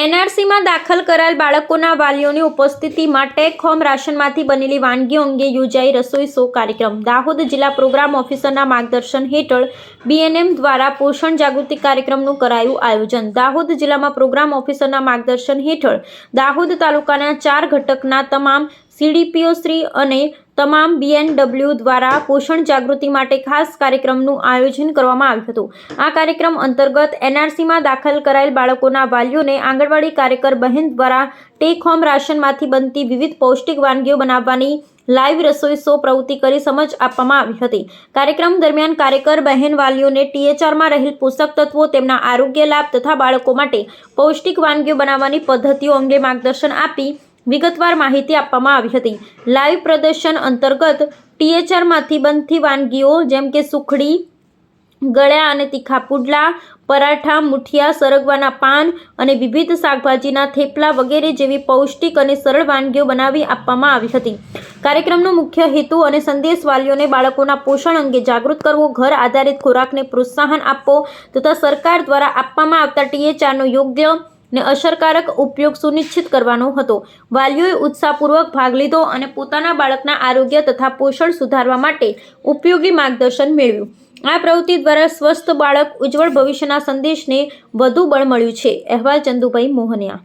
એનઆરસીમાં દાખલ કરાયેલ બાળકોના વાલીઓની ઉપસ્થિતિમાં ટેક હોમ રાશનમાંથી બનેલી વાનગીઓ અંગે યોજાઈ રસોઈ શો કાર્યક્રમ. દાહોદ જિલ્લા પ્રોગ્રામ ઓફિસરના માર્ગદર્શન હેઠળ બીએનએમ દ્વારા પોષણ જાગૃતિ કાર્યક્રમનું કરાયું આયોજન. દાહોદ જિલ્લામાં પ્રોગ્રામ ઓફિસરના માર્ગદર્શન હેઠળ દાહોદ તાલુકાના ચાર ઘટકના તમામ સીડીપીઓ શ્રી અને તમામ બીએનડબલ્યુ દ્વારા પોષણ જાગૃતિ માટે ખાસ કાર્યક્રમનું આયોજન કરવામાં આવ્યું હતું. આ કાર્યક્રમ અંતર્ગત એનઆરસીમાં દાખલ કરાયેલ બાળકોના વાલીઓને આંગણવાડી કાર્યકર બહેન દ્વારા ટેક હોમ રાશનમાંથી બનતી વિવિધ પૌષ્ટિક વાનગીઓ બનાવવાની લાઈવ રસોઈ શો પ્રવૃત્તિ કરી સમજ આપવામાં આવી હતી. કાર્યક્રમ દરમિયાન કાર્યકર બહેન વાલીઓને ટીએચઆરમાં રહેલ પોષક તત્વો, તેમના આરોગ્ય લાભ તથા બાળકો માટે પૌષ્ટિક વાનગીઓ બનાવવાની પદ્ધતિઓ અંગે માર્ગદર્શન આપી વિગતવાર માહિતી આપવામાં આવી હતી. લાઈવ પ્રદર્શન અંતર્ગત ટીએચઆરમાંથી બનતી વાનગીઓ જેમ કે સુખડી, ગળ્યા અને તીખા પુડલા, પરાઠા, મુઠિયા, સરગવાના પાન અને વિવિધ શાકભાજીના થેપલા વગેરે જેવી પૌષ્ટિક અને સરળ વાનગીઓ બનાવી આપવામાં આવી હતી. કાર્યક્રમનો મુખ્ય હેતુ અને સંદેશ વાલીઓને બાળકોના પોષણ અંગે જાગૃત કરવો, ઘર આધારિત ખોરાકને પ્રોત્સાહન આપવો તથા સરકાર દ્વારા આપવામાં આવતા ટીએચઆરનો યોગ્ય ને અસરકારક ઉપયોગ સુનિશ્ચિત કરવાનો હતો. વાલીઓએ ઉત્સાહપૂર્વક ભાગ લીધો અને પોતાના બાળકના આરોગ્ય તથા પોષણ સુધારવા માટે ઉપયોગી માર્ગદર્શન મેળવ્યું. આ પ્રવૃત્તિ દ્વારા સ્વસ્થ બાળક ઉજ્જવળ ભવિષ્યના સંદેશને વધુ બળ મળ્યું છે. અહેવાલ ચંદુભાઈ મોહનિયા.